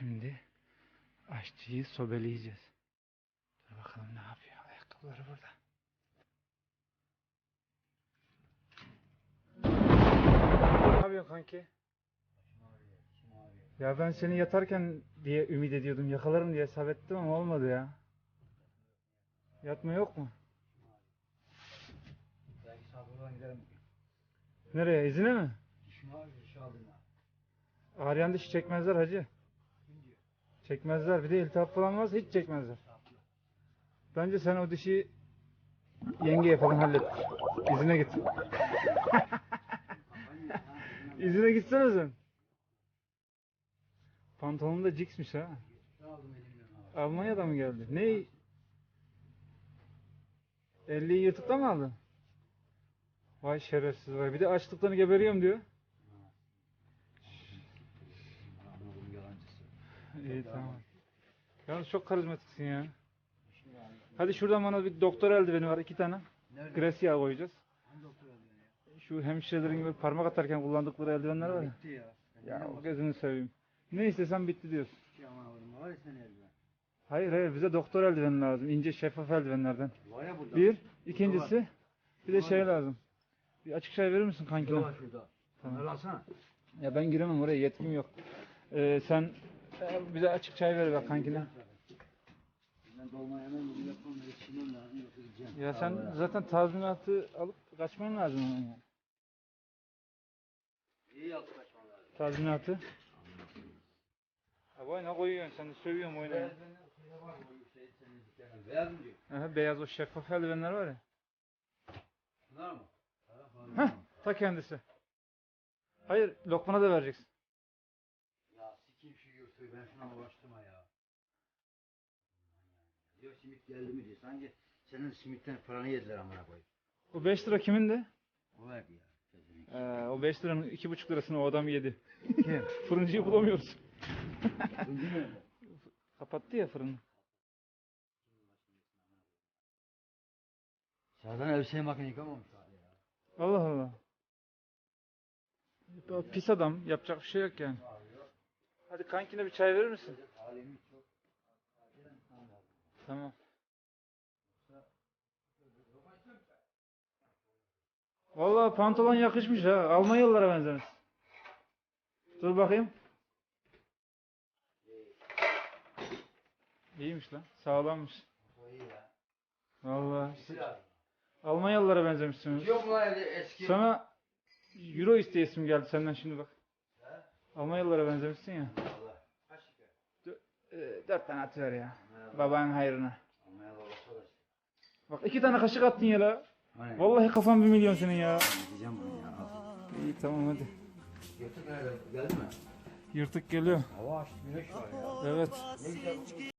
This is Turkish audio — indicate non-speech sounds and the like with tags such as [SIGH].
Şimdi aşçıyı sobeleyeceğiz. Dur bakalım ne yapıyor. Ayakkabıları burada. Ne yapıyorsun kanki? Ya ben seni yatarken diye ümit ediyordum. Yakalarım diye hesap ettim ama olmadı ya. Yatma yok mu? Belki sabırdan giderim. Nereye? İzine mi? Var, diş aldım ha. Ağrıyan diş çekmezler hacı. Çekmezler. Bir de iltihap falan varsa hiç çekmezler. Bence sen o dişi yenge falan hallet. İzine git. [LAUGHS] İzine gitsene sen. Pantolonun da ciksmiş ha. Almanya'da mı geldi? Ne? 50'yi yırtıkta mı aldın? Vay şerefsiz vay. Bir de açlıktan geberiyorum diyor. İyi tamam. Yalnız çok karizmatiksin ya. Hadi şuradan bana bir doktor eldiveni var iki tane. Nerede? Yağı koyacağız. Hangi doktor öldü ya? Şu hemşirelerin gibi parmak atarken kullandıkları eldivenler var ya. Bitti ya. Ya o gözünü seveyim. Ne istesen bitti diyorsun. Oğlum. Var ya senin eldiven. Hayır hayır bize doktor eldiveni lazım. İnce şeffaf eldivenlerden. Var ya burada. Bir. ikincisi bir de şey lazım. Bir açık çay verir misin Şurada kankine? var şurada. Tamam. Onları alsana. Ya ben giremem oraya yetkim yok. Ee, sen e, bize açık çay ver bak kankine. Ben dolma yemem, bunu yapmam, yetişmem lazım. Yoksa gideceğim. Ya sen zaten tazminatı alıp kaçman lazım yani. İyi lazım. Tazminatı. Ha vay ne koyuyorsun sen de sövüyorsun oyunu. Beyaz şey. Beyaz mı diyor? Aha, beyaz o şeffaf eldivenler var ya. Bunlar mı? Heh ta kendisi. Hayır lokmana da vereceksin. Yurtuyu ben şuna uğraştırma ya. Diyor simit geldi mi diyor. Sanki senin simitten paranı yediler amına koyayım. O 5 lira kimin de? O verdi ya. Ee, o 5 liranın 2,5 lirasını o adam yedi. Kim? [LAUGHS] Fırıncıyı bulamıyoruz. Fırıncı nerede? Kapattı ya fırını. Sağdan elbiseyi makine yıkamamış abi ya. Allah Allah. Pis adam. Yapacak bir şey yok yani. Hadi kankine bir çay verir misin? Tamam. Vallahi pantolon yakışmış ha. Almanyalılara benzemiş. Dur bakayım. İyiymiş lan. Sağlammış. O iyi ya. Vallahi. Silah. Almanyalılara benzemişsin. Yok mu lan eski? Sana euro isteyesim geldi senden şimdi bak. He? Almanyalılara benzemişsin ya. Allah. Kaç şeker? Dört tane atıver ya. Babanın hayrına. Almanya babası da. Bak iki tane kaşık attın ya la. Hani? Vallahi kafam bir milyon senin ya. Diyeceğim bunu ya. al. İyi tamam hadi. Yırtık nerede? Geldi mi? Yırtık geliyor. Hava açtı güneş var ya. Evet. Ne güzel.